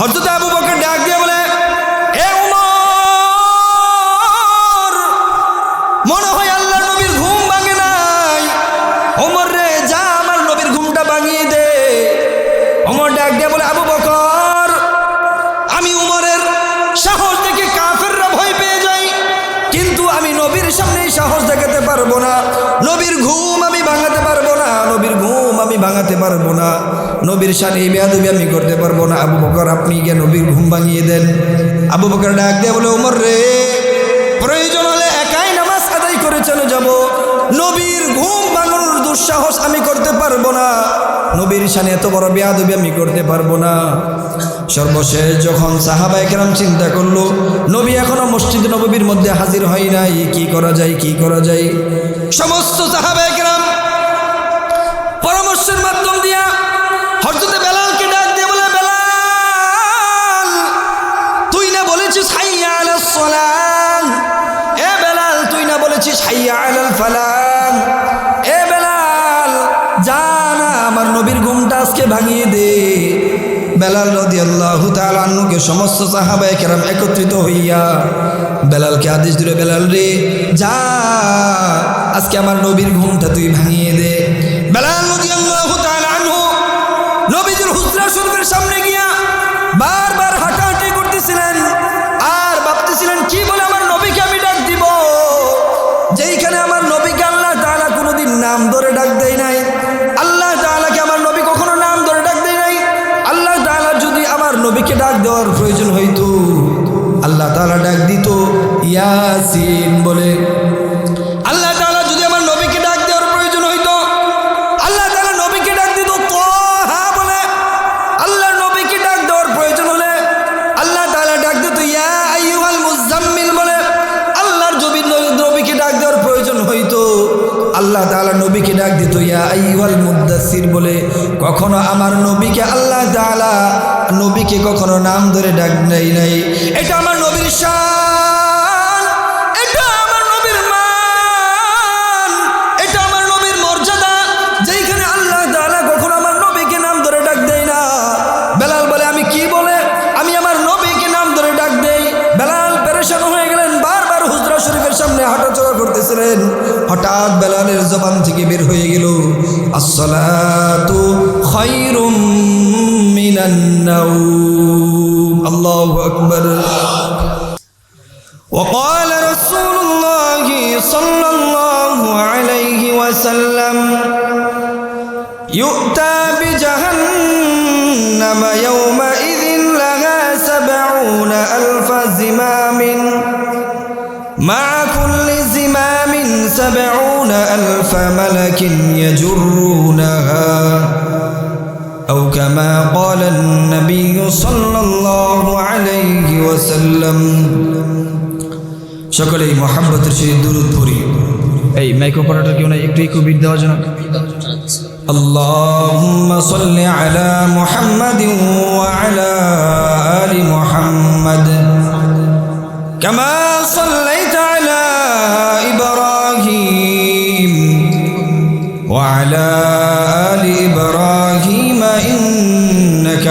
হজরত আবু বকর ডাক দিয়ে বলে, এ উমর, মনে হয় আল্লাহ নবীর ঘুম ভাঙে নাই। ওমর রে, যা আমার নবীর ঘুমটা ভাঙিয়ে দে। ওমর ডাক দিয়ে বলে, আবু বকর, আমি উমরের সাহস দেখে কাফেররা ভয় পেয়ে যাই। কিন্তু আমি নবীর সামনে সাহস দেখাতে পারব না। নবীর ঘুম আমি ভাঙাতে পারব না, নবীর ঘুম আমি ভাঙাতে পারব না। নবীর সামনে এই বেয়াদবি আমি করতে পারব না। আবু বকর, আপনি গিয়ে নবীর ঘুম ভাঙিয়ে দেন। আবু বকর ডাক দিয়ে বলে উমর রে, প্রয়োজন হলে একাই নামাজ আদায় করে চলে যাব। নবীর ঘুম ভাঙানোর দুঃসাহস আমি করতে পারব না। নবীর সামনে এত বড় বেয়াদবি আমি করতে পারব না। সর্বশেষ যখন সাহাবা একরাম চিন্তা করল, নবী এখনও মসজিদ নবীর মধ্যে হাজির হয় নাই। কি করা যায়, কি করা যায়? সমস্ত সাহাবা বেলাল, তুই না বলেছিস এ বেলাল আমার নবীর ঘুমটা আজকে ভাঙিয়ে দে। বেলাল রদি আল্লাহ সমস্ত সাহাবায় কেরাম একত্রিত হইয়া, বেলালকে আদেশ দিল, বেলাল রে, যা, আজকে আমার নবীর ঘুমটা তুই ভাঙিয়ে দে। বেলাল রদি ডাক দেওয়ার প্রয়োজন হইতো। আল্লাহ তাআলা ডাক দিত, ইয়াসিন বলে। আল্লাহ আমার নবীকে ডাক দেওয়ার প্রয়োজন আল্লাহ ডাক দিত মুজাম্মিল বলে। আল্লাহর নবীকে ডাক দেওয়ার প্রয়োজন হইতো। আল্লাহ নবীকে ডাক দিত, ইয়া বলে কখনো আমার নবীকে আল্লাহ তাআলা নবীকে কখনো নাম ধরে ডাক নেই নাই। এটা আমার নবীর শান, এটা আমার নবীর এটা আমার নবীর মর্যাদা। যেইখানে আল্লাহ কখনো আমার নবীকে নাম ধরে ডাক না। বেলাল বলে, আমি কি বলে? আমি আমার নবীকে নাম ধরে ডাক বেলাল হয়ে গেলেন, বারবার হুজরা সামনে হাঁটাচলা করতেছিলেন। হঠাৎ বেলালের জবান থেকে বের হয়ে গেল আসসালাতু খায়রুম মিনান নাওম আল্লাহু আকবার وقال رسول الله صلى الله عليه وسلم يؤتى بجهنم يومئذ لها سبعون ألف زمام مع كل زمام سبعون ألف ملك يجرونها أو كما قال النبي صلى الله عليه وسلم সকলেই মহাব্বতের সেই দূরত পড়ি এই মাইক্রো অপারেটর কেউ না একটু একটু বিট দেওয়ার জন্য اللهم صل على محمد وعلى آل محمد كما صليت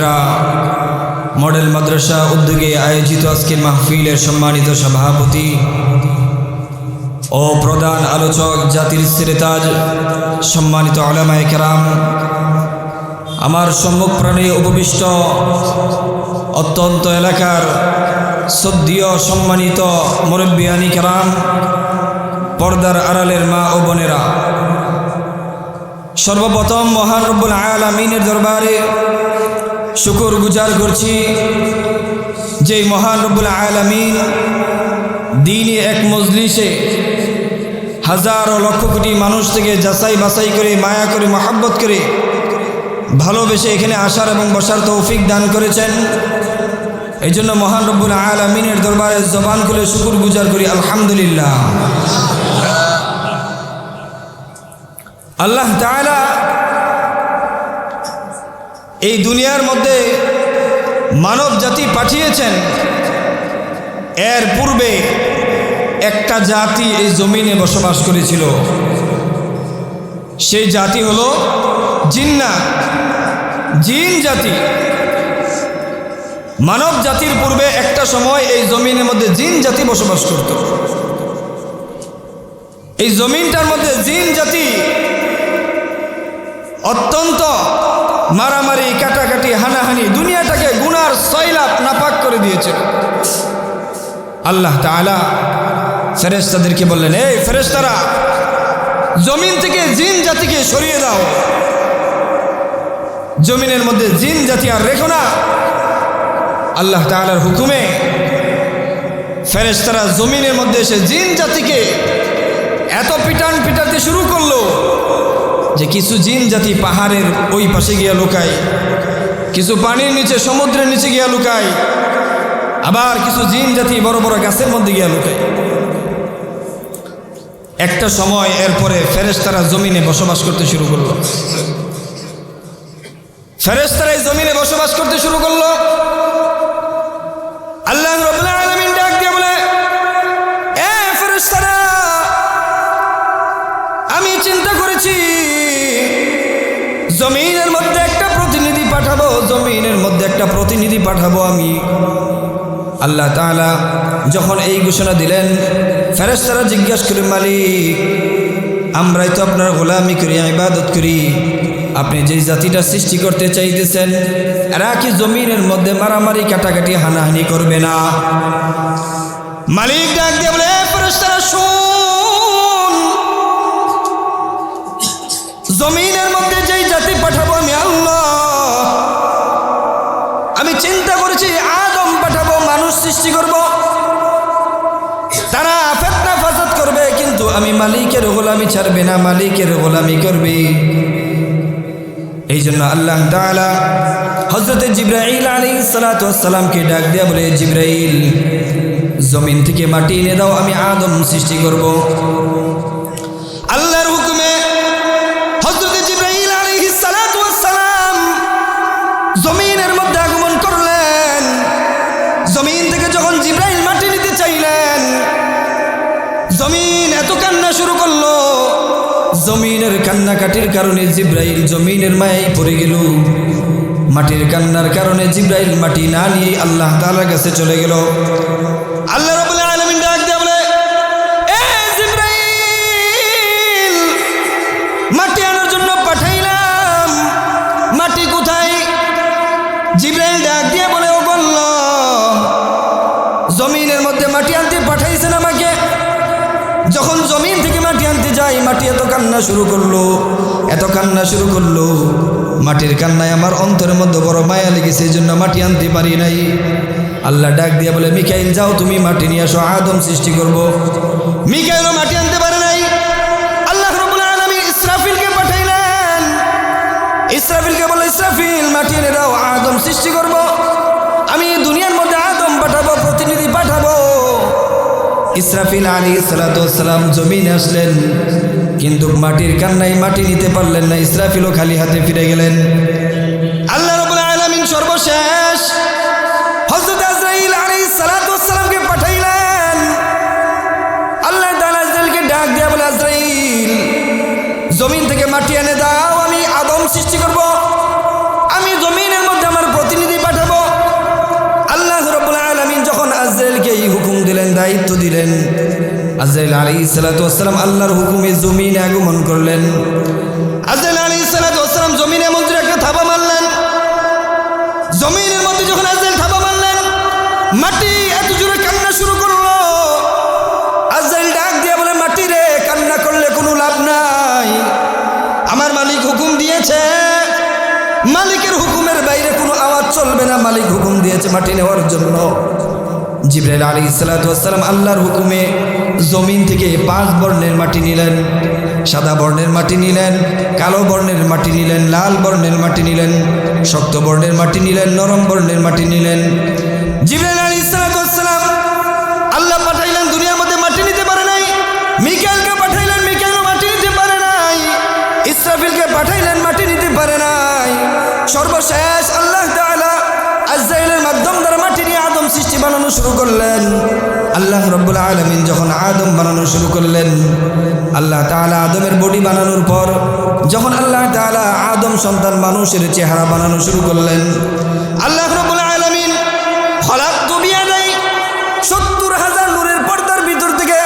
ইকরা মডেল মাদ্রাসা উদ্যোগে আয়োজিত আজকের মাহফিলের সম্মানিত সভাপতি ও প্রধান আলোচক জাতির সিরেতাজ সম্মানিত আলামায় কেরাম, আমার সম্মুখ প্রাণে উপবিষ্ট অত্যন্ত এলাকার সদ্যীয় সম্মানিত মুরব্বিয়ানি কেরাম, পর্দার আড়ালের মা ও বোনেরা। সর্বপ্রথম মহান রব্বুল আলামিনের দরবারে শুকুর গুজার করছি যে মহানবুল আলামিন দিনই এক মজলিসে হাজার লক্ষ কোটি মানুষ থেকে যাচাই বাছাই করে, মায়া করে, মহাব্বত করে ভালোবেসে এখানে আসার এবং বসার তৌফিক দান করেছেন। এই জন্য মহান রব্বুল আলমিনের দরবারে জবান খুলে শুকুর গুজার করি, আলহামদুলিল্লাহ। আল্লাহ তাআলা এই দুনিয়ার মধ্যে মানব জাতি পাঠিয়েছেন। এর পূর্বে একটা জাতি এই জমিনে বসবাস করেছিল। সেই জাতি হলো জিন্না। জিন জাতি। মানব জাতির পূর্বে একটা সময় এই জমিনের মধ্যে জিন জাতি বসবাস করত। এই জমিনটার মধ্যে জিন জাতি অত্যন্ত মারামারি কাটাকাটি দুনিয়াটাকে গুনার সৈলাপ নাপাক করে দিয়েছে আল্লাহ তাআলা ফেরেস্তাদেরকে বললেন, এই ফেরেস্তারা জমিন থেকে জিন জাতিকে সরিয়ে দাও। জমিনের মধ্যে জিন জাতি আর রেখো না। আল্লাহ তাআলার হুকুমে ফেরেস্তারা জমিনের মধ্যে এসে জিন জাতিকে এত পিটান পিটাতে শুরু করল যে কিছু জিন জাতি পাহাড়ের ওই পাশে গিয়া লুকায়। কিছু পানির নিচে, সমুদ্রের নিচে গিয়া লুকায় আবার কিছু জিন জাতি বড় বড় গাছের মধ্যে গিয়া লুকায় একটা সময় এরপরে ফেরেশতারা জমিনে বসবাস করতে শুরু করল। ফেরেস্তারা জমিনে বসবাস করতে শুরু করল। আল্লাহ পাঠাবো আমি। আল্লাহ তাআলা যখন এই ঘোষণা দিলেন, ফেরেশতারা জিজ্ঞাসা করে মালিক, আমরাই তো আপনার গোলামি করি, ইবাদত করি। আপনি যেই জাতিটা সৃষ্টি করতে চাইতেছেন, এরা কি জমিনের মধ্যে মারামারি, কাটাকাটি, হানাহানি করবে না? মালিক ডাক দিয়ে বলে, "এ ফেরেশতারা, শুন। জমিনের আমি মালিকের গোলামি ছাড়বে না, মালিকের গোলামি করবে। এই জন্য আল্লাহ তালা হজরত জিব্রাইল আলী সালাতামকে ডাক দেয়া বলে, জিব্রাইল, জমিন থেকে মাটি এনে দাও, আমি আদম সৃষ্টি করব। কান্না শুরু করল। জমিনের কান্নাকাটির কারণে জিব্রাইল জমিনের মায়াই পড়ে গেল। মাটির কান্নার কারণে জিব্রাইল মাটি না নিয়ে আল্লাহ তালার কাছে চলে গেল। কান্না শুরু করল, এত কান্না শুরু করল, মাটির কান্নায় আমার অন্তরের মধ্যে বড় মায়া লেগেছে, এই জন্য মাটি আনতে পারি নাই। আল্লাহ ডাক দিয়ে বলে, মিকাইল, যাও তুমি মাটি নিয়ে আসো, আদম সৃষ্টি করব। মিকাইলও মাটি আনতে পারে নাই। আল্লাহ রবুল আলমী ইসরাফিলকে পাঠাইলেন। ইসরাফিলকে বলে, ইসরাফিল, মাটি এনে দাও, আদম সৃষ্টি করব। আমি দুনিয়ার মধ্যে ইসরাফিল আলী সালাতাম জমিন আসলেন, কিন্তু মাটির কান্নাই মাটি নিতে পারলেন না। ইসরাফিলও খালি হাতে ফিরে গেলেন। দিলেন। আজরাইল আলাইহিস সালাতু ওয়াসসালাম আল্লাহর হুকুমে জমিন আগমন করলেন। আজরাইল আলী সালাতু ওয়াসসালাম জমিনে মন্ত্রী একটা থাবা মারলেন। জমিনের মধ্যে যখন আজরাইল থাবা মারলেন, মাটি এত জোরে কান্না শুরু করল। আজরাইল ডাক দিয়ে বলে, মাটি রে, কান্না করলে কোনো লাভ নাই। আমার মালিক হুকুম দিয়েছে। মালিকের হুকুমের বাইরে কোনো আওয়াজ চলবে না। মালিক হুকুম দিয়েছে মাটি নেওয়ার জন্য। জিব্রাইল আলী সালাতাম আল্লাহর হুকুমে জমিন থেকে পাঁচ বর্ণের মাটি নিলেন, সাদা বর্ণের মাটি নিলেন, কালো বর্ণের মাটি নিলেন, লাল বর্ণের মাটি নিলেন, শক্ত বর্ণের মাটি নিলেন, নরম বর্ণের মাটি নিলেন। জিব্রাইল আলী সালাতাম আল্লাহ পাঠাইলেন, দুনিয়ার মধ্যে মাটি নিতে পারে নাই, মিকাইলকে পাঠাইলেন, মিকাইলও মাটি নিতে পারে নাই, ইসরাফিলকে পাঠাইলেন, মাটি নিতে পারে নাই, সর্বশেষ বানানো শুরু করলেন, আল্লাহ রব্বুল আলমিন যখন আদম বানানো শুরু করলেন, আল্লাহ তাআলা আদমের বডি বানানোর পর যখন আল্লাহ তাআলা আদম সন্তান মানুষের চেহারা বানানো শুরু করলেন, আল্লাহ রব্বুল আলমিন হলাক দুবিয়া নেই সত্তর হাজার নূরের পর্দার ভিতর থেকে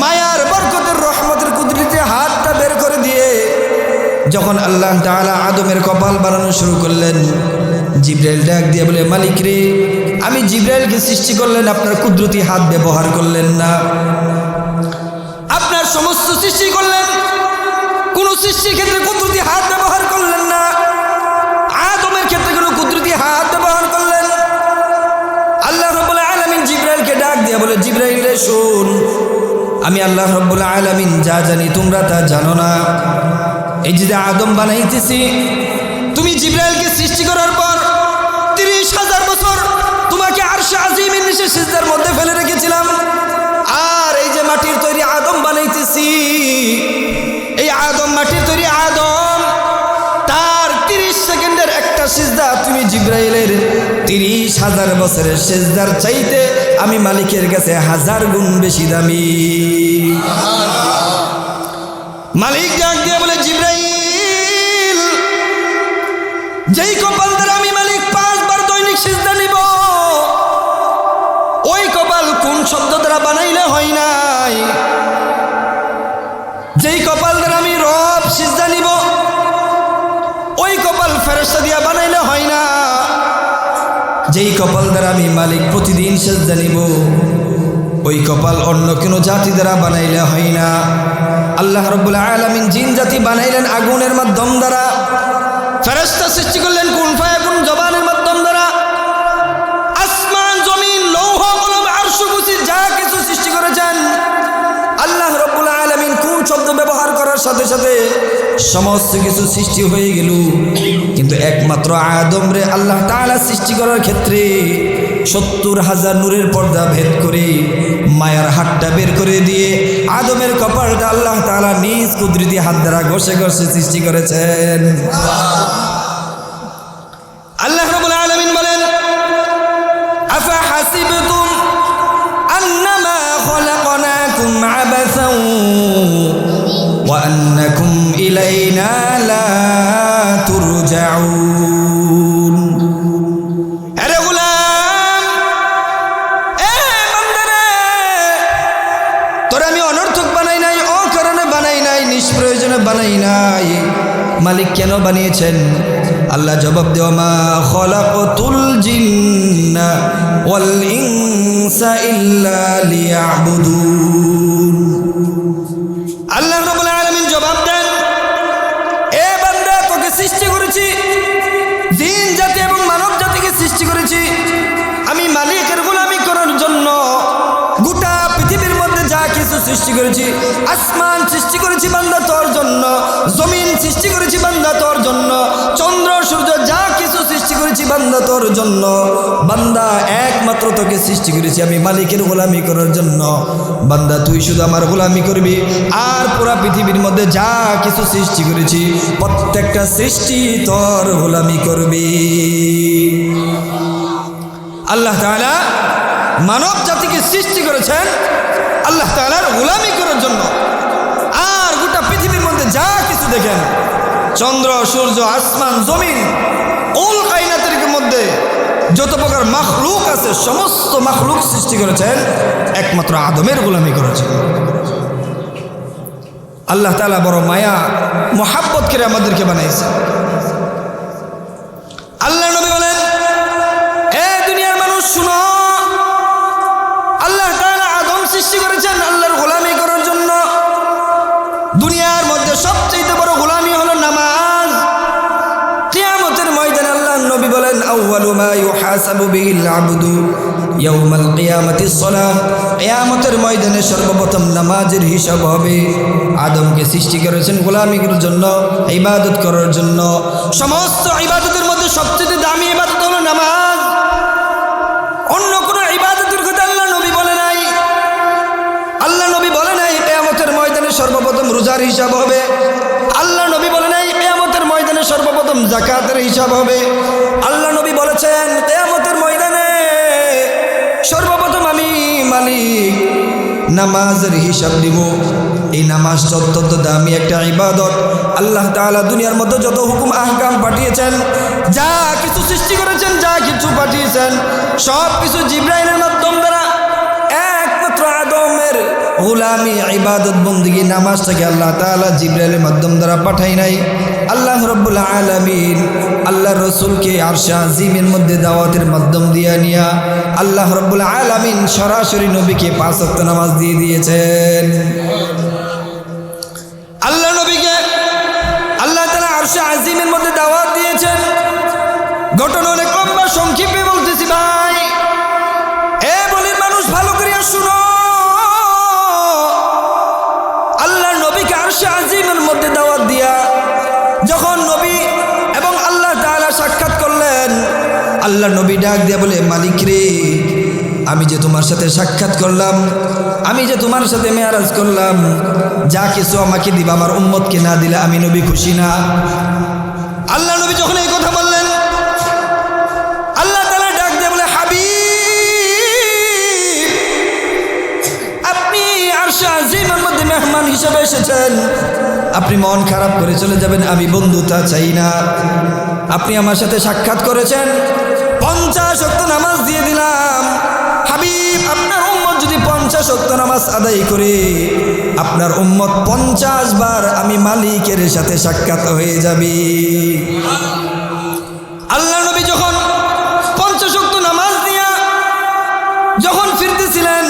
মায়ার বরকতের রহমতের কুদরিতে হাতটা বের করে দিয়ে যখন আল্লাহ তাআলা আদমের কপাল বানানো শুরু করলেন জিব্রাইল ডাক দিয়ে বলে, মালিক রে, আমি জিব্রাইলকে সৃষ্টি করলেন, আপনার কুদরতি হাত ব্যবহার করলেন না। আপনার সমস্ত সৃষ্টি করলেন, কোন সৃষ্টির ক্ষেত্রে কুদরতি হাত ব্যবহার করলেন না। আদমের ক্ষেত্রে কোনো কুদরতি হাত ব্যবহার করলেন। আল্লাহ রব্বুল আলামিন জিব্রাইলকে ডাক দিয়া বলে, জিব্রাইল রে, শুন, আমি আল্লাহ রব্বুল আলামিন যা জানি তোমরা তা জানো না। এই যে আদম বানাইতেছি, তুমি জিব্রাইলকে সৃষ্টি করার পর আরশে সিজদার মধ্যে ফেলে রেখেছিলাম। আর এই যে মাটির তৈরি আদম বানাইতেছি, এই আদম মাটির তৈরি আদম, তার তিরিশ সেকেন্ডের একটা সিজদা তুমি জিব্রাইলের তিরিশ হাজার বছরের সেজদার চাইতে আমি মালিকের কাছে হাজার গুণ বেশি দামি। মালিক ডাক দিয়ে বলে, জিব্রাইল, যেই কপাল দ্বারা বানাইলে হয় নাই। যেই কপাল দ্বারা আমি রব সিজদা নিব, ওই কপাল ফেরস্তা দিয়া বানাইলে হয় না। যেই কপাল দ্বারা আমি মালিক প্রতিদিন সেজদা নিব, ওই কপাল অন্য কোনো জাতি দ্বারা বানাইলে হয় না। আল্লাহ রব্বুল আলামিন জিন জাতি বানাইলেন আগুনের মাধ্যম দ্বারা। ফেরস্তা সৃষ্টি করলেন কোন ফায়া করার সাথে সাথে সমস্ত কিছু সৃষ্টি হয়ে গেল। কিন্তু একমাত্র আদম রে আল্লাহ তালা সৃষ্টি করার ক্ষেত্রে সত্তর হাজার নূরের পর্দা ভেদ করে, মায়ার হাতটা বের করে দিয়ে আদমের কপালটা আল্লাহ তালা নিজ কুদরতি হাত দ্বারা ঘষে ঘষে সৃষ্টি করেছেন। মালিক কেন বানিয়েছেন? আল্লাহ জবাব দেওয়া মা আল্লাহ জবাব দেন, এ বান্দা, তোকে সৃষ্টি করেছি জিন জাতি এবং মানব জাতিকে সৃষ্টি করেছি। আমি মালিকের গোলামি করার জন্য গোটা পৃথিবীর মধ্যে যা কিছু সৃষ্টি করেছি সৃষ্টি করেছি বান্দা তোর জন্য। চন্দ্র, সূর্য যা কিছু সৃষ্টি করেছি বান্দা তোর জন্য। বান্দা একমাত্র তোকে সৃষ্টি করেছি আমি মালিকের গোলামি করার জন্য। বান্দা, তুই শুধু আমার গোলামি করবি। আর পুরা পৃথিবীর মধ্যে যা কিছু সৃষ্টি করেছি, প্রত্যেকটা সৃষ্টি তোর গোলামি করবি। আল্লাহ তাআলা মানব জাতিকে সৃষ্টি করেছেন আল্লাহ তাআলার গোলামি করার জন্য। যা কিছু দেখেন। চন্দ্র, সূর্য, আসমান, জমিন ওল কাইনাতের মধ্যে যত প্রকার মাখলুক আছে, সমস্ত মাখলুক সৃষ্টি করেছেন, একমাত্র আদমের গোলামি করেছেন। আল্লাহ তালা বড় মায়া মোহাব্বত করে আমাদেরকে বানাইছে আল্লাহ আউয়ালু মা ইউহাসাবু বিহিল আবদু ইয়াউমাল কিয়ামাতিস সালাহ কিয়ামতের ময়দানে সর্বপ্রথম নামাজের হিসাব হবে। আদমকে সৃষ্টি করেছেন গোলামির জন্য, ইবাদত করার জন্য। সমস্ত ইবাদতের মধ্যে সবচেয়ে দামি ইবাদত হলো নামাজ। অন্য কোনো ইবাদতের কথা আল্লাহ নবী বলে নাই। আল্লাহ নবী বলে নাই, কেয়ামতের ময়দানে সর্বপ্রথম রোজার হিসাব হবে। আল্লাহ নবী বলে নাই, কেয়ামতের ময়দানে সর্বপ্রথম জাকাতের হিসাব হবে। আল্লাহ বলেছেন, কেয়ামতের ময়দানে সর্বপ্রথম আমি মালিক নামাজের হিসাব দিব। এই নামাজ অত্যন্ত দামি একটা ইবাদত। আল্লাহ তালা দুনিয়ার মধ্যে যত হুকুম, আহকাম পাঠিয়েছেন, যা কিছু সৃষ্টি করেছেন, যা কিছু পাঠিয়েছেন সব কিছু জিব্রাইলের মাধ্যম দ্বারা গোলামি, ইবাদত বন্দিগি নামাজটাকে আল্লাহ তাআলা জিব্রাইলের মাধ্যম দ্বারা পাঠাই নাই। আল্লাহ রব্বুল আলামিন আল্লাহ রসুলকে আরশা আজিমের মধ্যে দাওয়াতের মাধ্যম দিয়া নিয়া আল্লাহ রব্বুল আলামিন সরাসরি নবীকে পাঁচ ওয়াক্ত নামাজ দিয়ে দিয়েছেন। আল্লাহ নবীকে আল্লাহ তালা আরশা আজিমের মধ্যে দাওয়াত দিয়েছেন। ঘটনা অনেক লম্বা, সংক্ষেপে আল্লাহ নবী ডাক দিয়া বলে, মালিক রে, আমি যে তোমার সাথে সাক্ষাৎ করলাম, আমি যে তোমার সাথে মেয়ারাজ করলাম, যা কিছু আমাকে দিবা আমার উম্মতকে না দিলে আমি নবী খুশি না। আল্লাহ নবী যখন এই কথা বললেন, আল্লাহ তাআলা ডাক দিয়ে বলে, হাবিব, আপনি আজিমের মধ্যে মেহমান হিসেবে এসেছেন। আপনি মন খারাপ করে চলে যাবেন, আমি বন্ধুতা চাই না। আপনি আমার সাথে সাক্ষাৎ করেছেন পঞ্চাশ অক্ত নামাজ দিয়ে দিলাম। হাবিব, আপনার উম্মত যদি পঞ্চাশ অক্ত নামাজ আদায় করে, আপনার উম্মত পঞ্চাশ বার আমি মালিকের সাথে সাক্ষাৎ হয়ে যাবি। আল্লাহ নবী যখন পঞ্চাশক্ত নামাজ দিয়া যখন ফিরতেছিলেন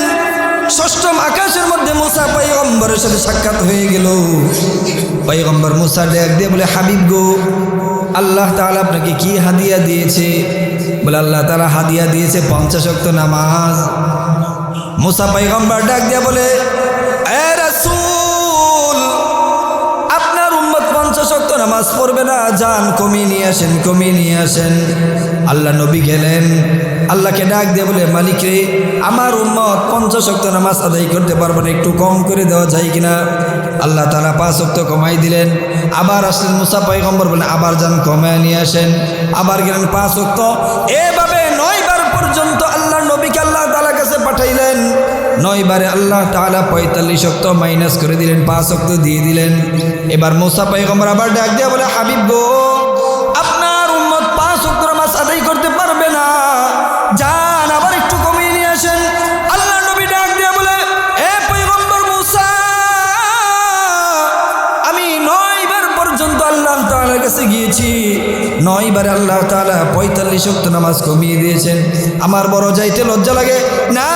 ষষ্ঠম আকাশের মধ্যে মোসা পাইগম্বরের সাথে সাক্ষাৎ হয়ে গেল। পাইগম্বর মোসা ডাক দিয়ে বলে, হাবিব গো, আল্লাহ তালা আপনাকে কি হাদিয়া দিয়েছে? বলে, আল্লাহ তালা হাদিয়া দিয়েছে পঞ্চাশক্ত নামাজ। মোসা পাইগম্বর ডাক দিয়ে বলে পঞ্চাশ নামাজ পড়বে না, যান কমিয়ে নিয়ে আসেন, কমিয়ে নিয়ে আসেন। আল্লাহ নবী গেলেন, আল্লাহকে ডাক দিয়ে বলে, মালিক রে, আমার উম্মত পঞ্চাশ অক্ত নামাজ আদায় করতে পারব না, একটু কম করে দেওয়া যায় কিনা? আল্লাহ তারা পাঁচ শক্ত কমাই দিলেন। আবার আসলেন মুসা পয়গম্বর বলে আবার যান কমায় নিয়ে আসেন। আবার গেলেন পাঁচ অক্ত এভাবে নয়বার পর্যন্ত আল্লাহ নবীকে আল্লাহ তালা কাছে পাঠাইলেন। নয়বারে আল্লাহ তাআলা পঁয়তাল্লিশ অক্ত মাইনাস করে দিলেন, পাঁচ অক্ত দিয়ে দিলেন। এবার মোসা পাইগম্বর আবার ডাক দিয়া বলে, হাবিব গো, আপনার উম্মত পাঁচ অক্ত নামাজ আদায় করতে পারবে না। যান, আবার একটু কমিয়ে নিয়ে আসেন। আল্লাহ নবী ডাক দিয়া বলে, এ পৈগম্বর মুসা, আমি নয়বার পর্যন্ত আল্লাহ তাআলার কাছে গিয়েছি। নয়বারে আল্লাহ তাআলা পঁয়তাল্লিশ অক্ত নামাজ কমিয়ে দিয়েছেন। আমার বড় যাইতে লজ্জা লাগে। না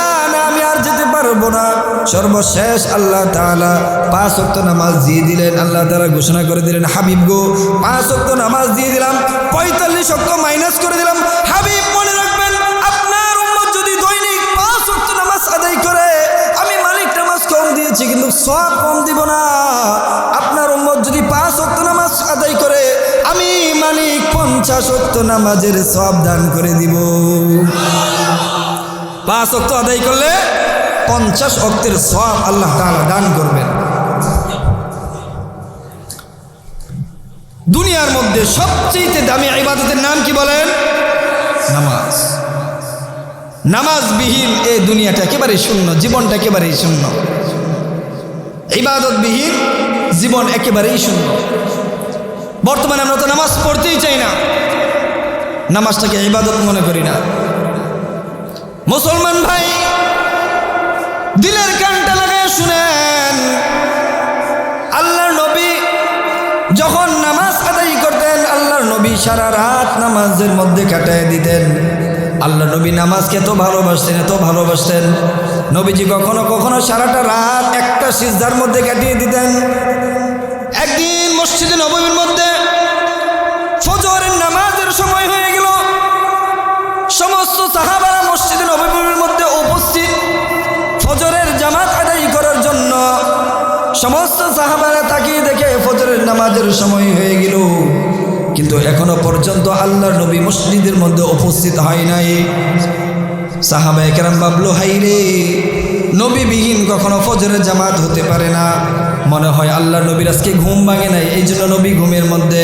পারব না। সর্বশেষ আল্লাহ তাআলা পাঁচ অক্ত নামাজ দিয়ে দিলেন। আল্লাহ তাআলা ঘোষণা করে দিলেন, হাবিব গো, পাঁচ অক্ত নামাজ দিয়ে দিলাম, পঁয়তাল্লিশ অক্ত মাইনাস করে দিলাম। হাবিব, মনে রাখবেন, আপনার উম্মত যদি দৈনিক পাঁচ অক্ত নামাজ আদায় করে, আমি মালিক নামাজ কম দিয়েছি, কিন্তু সব কম দিব না। আপনার উম্মত যদি পাঁচ অক্ত নামাজ আদায় করে, আমি মালিক পঞ্চাশ অক্ত নামাজের সব দান করে দিব। পাঁচ অক্ত আদায় করলে পঞ্চাশ অক্তের সব আল্লাহ তাআলা দান করবেন। দুনিয়ার মধ্যে সবচেয়ে দামি ইবাদতের নাম কি বলেন? নামাজ। নামাজবিহীন এ দুনিয়াটা একেবারে শূন্য, জীবনটা একেবারেই শূন্য। ইবাদতবিহীন জীবন একেবারেই শূন্য। বর্তমানে আমরা তো নামাজ পড়তেই চাই না। নামাজটাকে ইবাদত মনে করি না। মুসলমান ভাই দিলের কানটা লাগায় শুনেন। আল্লাহর নবী যখন নামাজ আদায় করতেন, আল্লাহর নবী সারা রাত নামাজের মধ্যে কাটায় দিতেন। আল্লাহ নবী নামাজকে এত ভালোবাসতেন এত ভালোবাসতেন। নবীজি কখনো কখনো সারাটা রাত একটা সিজদার মধ্যে কাটিয়ে দিতেন। একদিন মসজিদে নবমীর মধ্যে ফজরের নামাজের সময় হয়ে সমস্ত সাহাবারা তাকিয়ে দেখে ফজরের নামাজের সময় হয়ে গেল। কিন্তু এখনও পর্যন্ত আল্লাহর নবী মসজিদের মধ্যে উপস্থিত হয় নাই। সাহাবা একরাম বাবলু হাই রে, নবীবিহীন কখনো ফজরের জামাত হতে পারে না। মনে হয় আল্লাহ নবীর আজকে ঘুম ভাঙে নাই। এই জন্য নবী ঘুমের মধ্যে